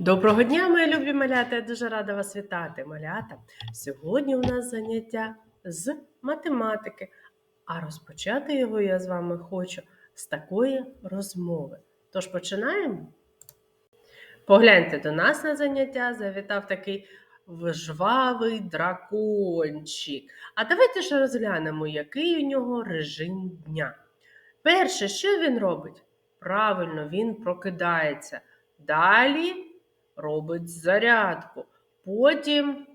Доброго дня, мої любі малята! Я дуже рада вас вітати, малята. Сьогодні у нас заняття з математики, а розпочати його я з вами хочу з такої розмови. Тож починаємо. Погляньте до нас на заняття, завітав такий жвавий дракончик. А давайте ж розглянемо, який у нього режим дня. Перше, що він робить? Правильно, він прокидається. Далі робить зарядку. Потім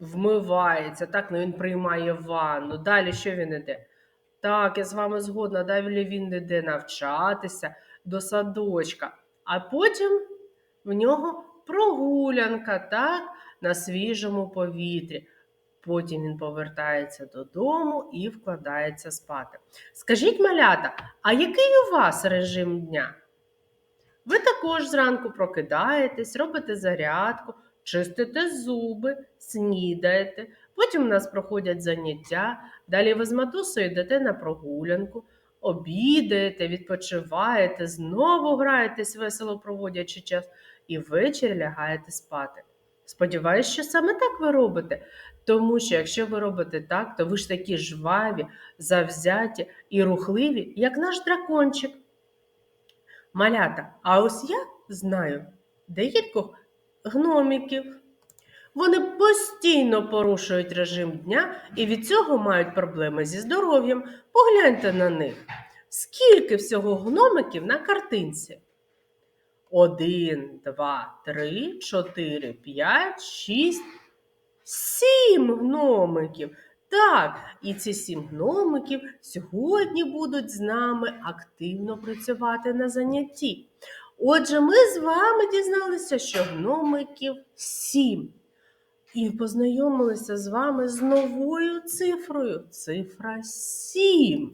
вмивається, так, ну він приймає ванну. Далі що він іде? Так, я з вами згодна, далі він іде навчатися до садочка, а потім в нього прогулянка, так, на свіжому повітрі. Потім він повертається додому і вкладається спати. Скажіть, малята, а який у вас режим дня? Ви також зранку прокидаєтесь, робите зарядку, чистите зуби, снідаєте. Потім у нас проходять заняття. Далі ви з матусою йдете на прогулянку, обідаєте, відпочиваєте, знову граєтесь, весело проводячи час, і ввечері лягаєте спати. Сподіваюсь, що саме так ви робите. Тому що якщо ви робите так, то ви ж такі жваві, завзяті і рухливі, як наш дракончик. Малята, а ось я знаю декількох гномиків. Вони постійно порушують режим дня і від цього мають проблеми зі здоров'ям. Погляньте на них. Скільки всього гномиків на картинці? Один, два, три, чотири, п'ять, шість, сім гномиків. Так, і ці сім гномиків сьогодні будуть з нами активно працювати на занятті. Отже, ми з вами дізналися, що гномиків сім. І познайомилися з вами з новою цифрою. Цифра сім.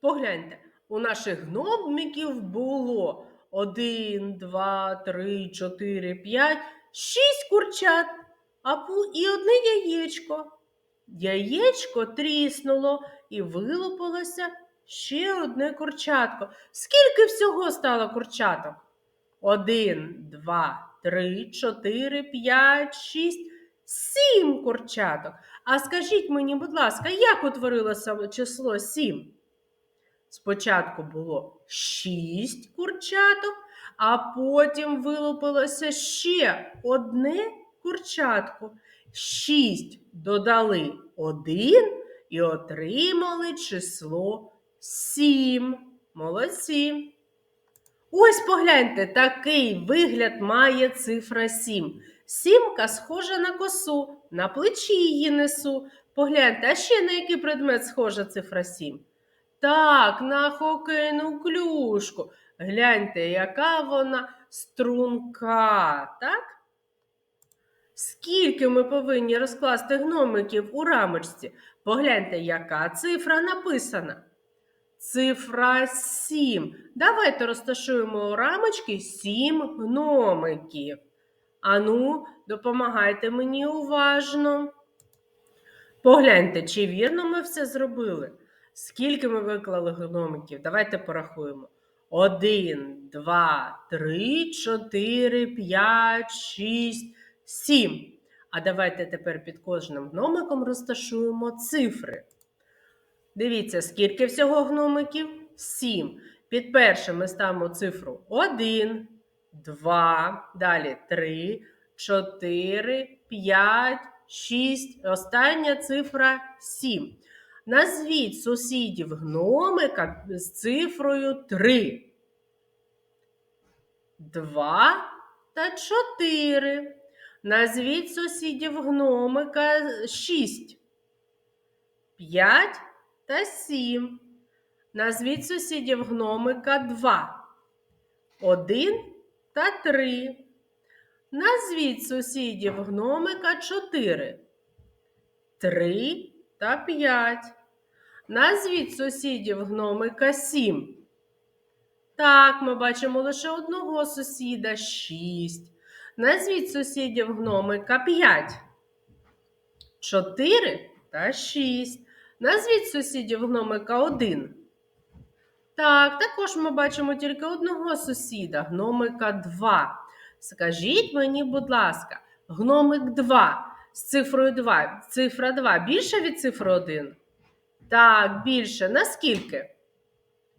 Погляньте, у наших гномиків було один, два, три, чотири, п'ять, шість курчат а і одне яєчко. Яєчко тріснуло і вилупилося ще одне курчатко. Скільки всього стало курчаток? Один, два, три, чотири, п'ять, шість, сім курчаток. А скажіть мені, будь ласка, як утворилося число сім? Спочатку було шість курчаток, а потім вилупилося ще одне курчатко. Шість додали один і отримали число сім. Молодці. Ось погляньте, такий вигляд має цифра 7. Сімка схожа на косу, на плечі її несу. Погляньте, а ще на який предмет схожа цифра 7? Так, на хокейну клюшку. Гляньте, яка вона струнка, так? Скільки ми повинні розкласти гномиків у рамочці? Погляньте, яка цифра написана. Цифра 7. Давайте розташуємо у рамочки 7 гномиків. Ану, допомагайте мені уважно. Погляньте, чи вірно ми все зробили? Скільки ми виклали гномиків? Давайте порахуємо. Один, два, три, чотири, п'ять, шість, сім. А давайте тепер під кожним гномиком розташуємо цифри. Дивіться, скільки всього гномиків? Сім. Під першим ми ставимо цифру 1, 2, далі 3, 4, 5, 6. Остання цифра 7. Назвіть сусідів гномика з цифрою 3. 2 та 4. Назвіть сусідів гномика 6. 5 та 7. Назвіть сусідів гномика 2. 1 та 3. Назвіть сусідів гномика 4. 3 та 5. Назвіть сусідів гномика 7. Так, ми бачимо лише одного сусіда 6. Назвіть сусідів гномика 5. 4 та 6. Назвіть сусідів гномика 1. Так, також ми бачимо тільки одного сусіда, гномика 2. Скажіть мені, будь ласка, гномик 2 з цифрою 2. Цифра 2 більша від цифри 1? Так, більше. Наскільки?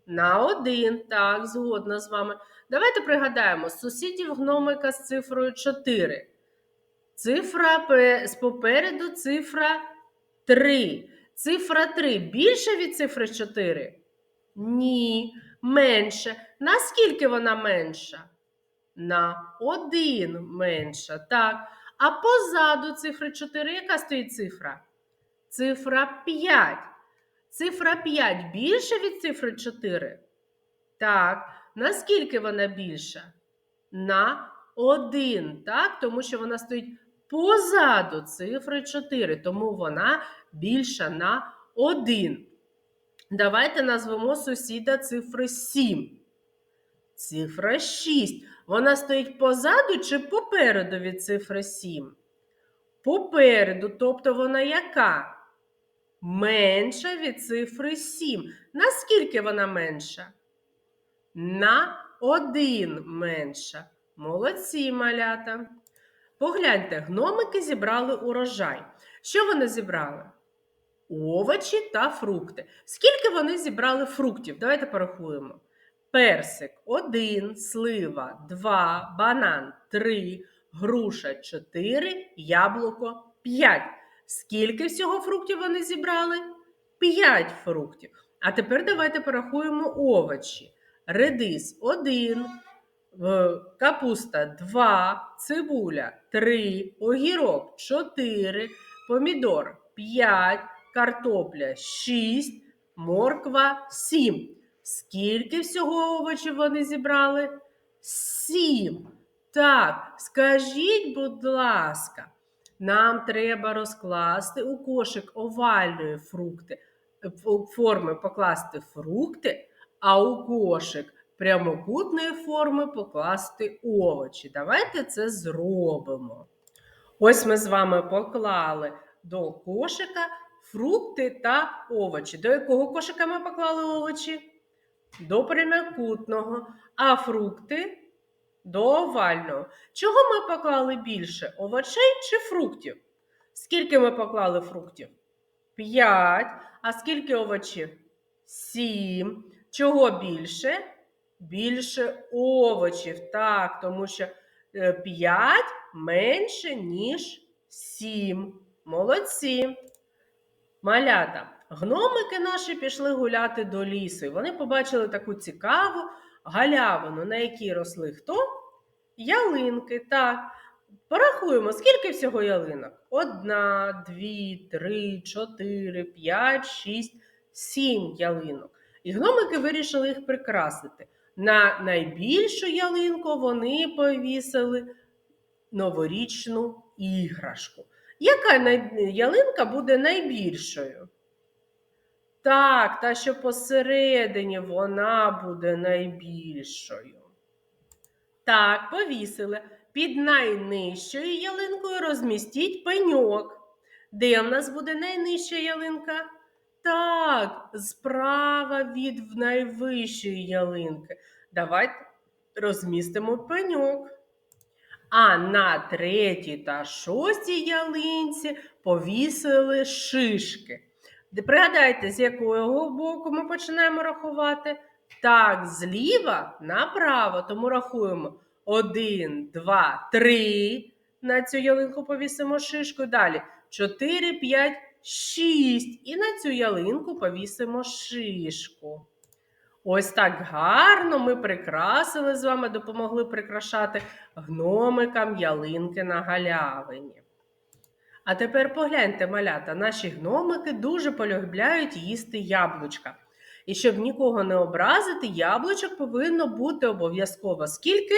На 1. Так, згодна з вами. Давайте пригадаємо сусідів гномика з цифрою 4. Цифра з попереду цифра 3. Цифра 3 більше від цифри 4? Ні, менше. Наскільки вона менша? На 1 менша. Так. А позаду цифри 4 яка стоїть цифра? Цифра 5. Цифра 5 більше від цифри 4? Так. Наскільки вона більша? На 1, так? Тому що вона стоїть позаду цифри 4, тому вона більша на 1. Давайте назвемо сусіда цифри 7. Цифра 6. Вона стоїть позаду чи попереду від цифри 7? Попереду, тобто вона яка? Менша від цифри 7. Наскільки вона менша? На 1 менша. Молодці малята. Погляньте, гномики зібрали урожай. Що вони зібрали? Овочі та фрукти. Скільки вони зібрали фруктів? Давайте порахуємо. Персик 1, слива 2, банан 3, груша 4, яблуко 5. Скільки всього фруктів вони зібрали? 5 фруктів. А тепер давайте порахуємо овочі. Редис 1, капуста 2, цибуля 3, огірок 4, помідор 5, картопля 6, морква 7. Скільки всього овочів вони зібрали? 7. Так, скажіть, будь ласка, нам треба розкласти у кошик овальної фрукти, форми покласти фрукти, а у кошик прямокутної форми покласти овочі. Давайте це зробимо. Ось ми з вами поклали до кошика фрукти та овочі. До якого кошика ми поклали овочі? До прямокутного, а фрукти до овального. Чого ми поклали більше? Овочей чи фруктів? Скільки ми поклали фруктів? П'ять. А скільки овочів? Сім. Чого більше? Більше овочів. Так, тому що 5 менше, ніж 7. Молодці. Малята. Гномики наші пішли гуляти до лісу. І вони побачили таку цікаву галявину, на якій росли хто? Ялинки. Так. Порахуємо, скільки всього ялинок? Одна, дві, три, чотири, п'ять, шість, сім ялинок. І гномики вирішили їх прикрасити. На найбільшу ялинку вони повісили новорічну іграшку. Яка ялинка буде найбільшою? Так, та що посередині вона буде найбільшою. Так, повісили. Під найнижчою ялинкою розмістіть пеньок. Де в нас буде найнижча ялинка? Так, справа від найвищої ялинки. Давайте розмістимо пеньок. А на третій та шостій ялинці повісили шишки. Пригадайте, з якого боку ми починаємо рахувати? Так, зліва направо, тому рахуємо. Один, два, три. На цю ялинку повісимо шишку. Далі 4, 5, 6. І на цю ялинку повісимо шишку. Ось так гарно ми прикрасили з вами, допомогли прикрашати гномикам ялинки на галявині. А тепер погляньте, малята, наші гномики дуже полюбляють їсти яблучка. І щоб нікого не образити, яблучок повинно бути обов'язково. Скільки?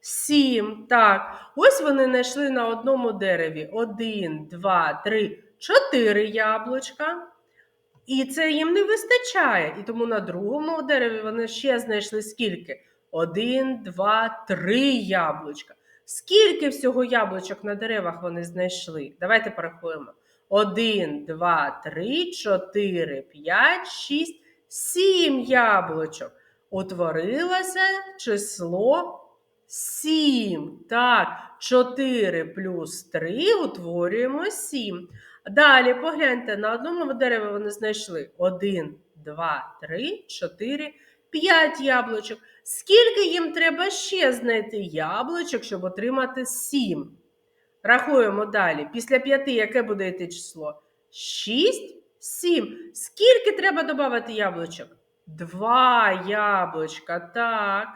Сім. Так. Ось вони знайшли на одному дереві один, два, три, чотири яблучка. І це їм не вистачає. І тому на другому дереві вони ще знайшли скільки? Один, два, три яблучка. Скільки всього яблучок на деревах вони знайшли? Давайте порахуємо. Один, два, три, чотири, п'ять, шість, сім яблучок. Утворилося число 7. Так, 4 плюс 3 утворюємо 7. Далі погляньте, на одному дереві вони знайшли 1, 2, 3, 4, 5 яблучок. Скільки їм треба ще знайти яблучок, щоб отримати 7? Рахуємо далі. Після 5 яке буде йти число? 6, 7. Скільки треба додати яблучок? 2 яблучка, так.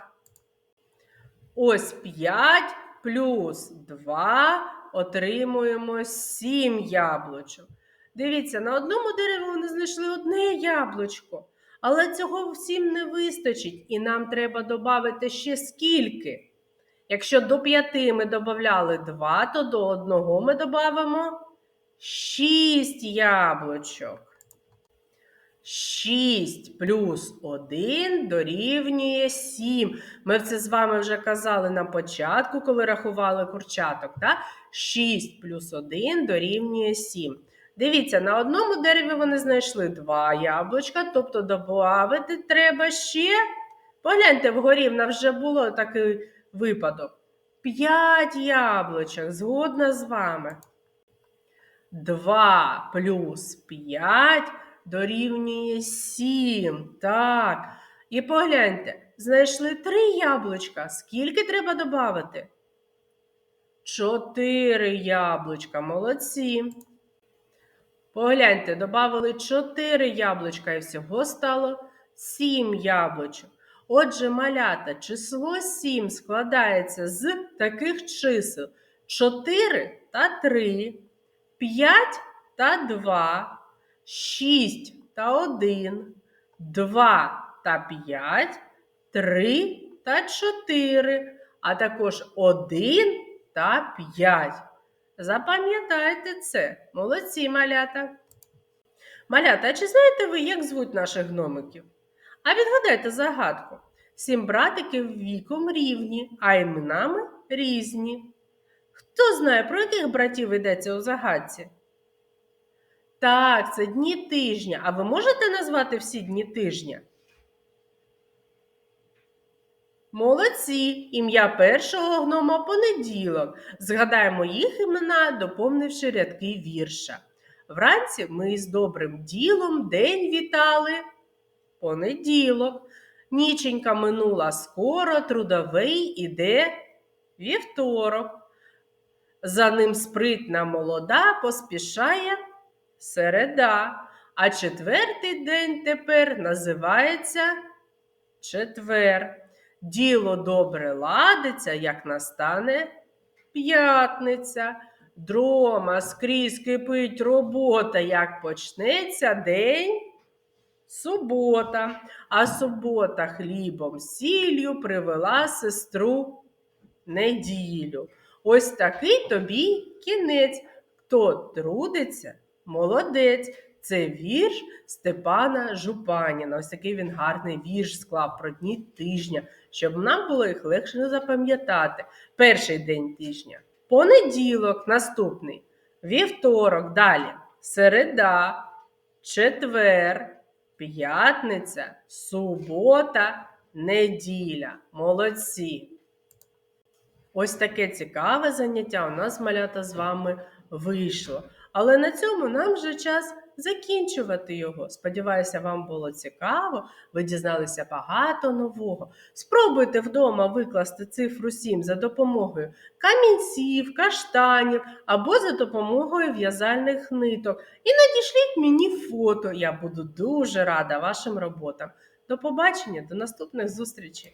Ось 5 плюс 2 отримуємо 7 яблучок. Дивіться, на одному дереві вони знайшли одне яблучко. Але цього всім не вистачить, і нам треба додати ще скільки. Якщо до 5 ми додавали 2, то до 1 ми додамо 6 яблучок. 6 плюс 1 дорівнює 7. Ми це з вами вже казали на початку, коли рахували курчаток. Так? 6 плюс 1 дорівнює 7. Дивіться, на одному дереві вони знайшли 2 яблучка, тобто додати треба ще. Погляньте, вгорі в нас вже було такий випадок. 5 яблучок, згодна з вами. 2 плюс 5 дорівнює 7. Так. І погляньте, знайшли 3 яблучка. Скільки треба додати? 4 яблучка. Молодці. Погляньте, додали 4 яблучка і всього стало 7 яблучок. Отже, малята, число 7 складається з таких чисел 4 та 3, 5 та 2, 6 та 1, 2 та 5, 3 та 4, а також 1 та 5. Запам'ятайте це. Молодці малята. Малята, а чи знаєте ви, як звуть наших гномиків? А відгадайте загадку. Сім братиків віком рівні, а іменами різні. Хто знає, про яких братів йдеться у загадці? Так, це дні тижня. А ви можете назвати всі дні тижня? Молодці! Ім'я першого гнома понеділок. Згадаємо їх імена, доповнивши рядки вірша. Вранці ми з добрим ділом день вітали. Понеділок. Ніченька минула скоро, трудовий іде вівторок. За ним спритна молода поспішає середа. А четвертий день тепер називається четвер. Діло добре ладиться, як настане п'ятниця. Дрома скрізь кипить робота, як почнеться день субота. А субота хлібом сіллю привела сестру неділю. Ось такий тобі кінець. Хто трудиться, молодець. Це вірш Степана Жупаніна. Ось такий він гарний вірш склав про дні тижня, щоб нам було їх легше запам'ятати. Перший день тижня. Понеділок, наступний. Вівторок, далі. Середа, четвер, п'ятниця, субота, неділя. Молодці. Ось таке цікаве заняття у нас малята з вами вийшло. Але на цьому нам вже час закінчувати його. Сподіваюся, вам було цікаво, ви дізналися багато нового. Спробуйте вдома викласти цифру 7 за допомогою камінців, каштанів або за допомогою в'язальних ниток. І надішліть мені фото. Я буду дуже рада вашим роботам. До побачення, до наступних зустрічей!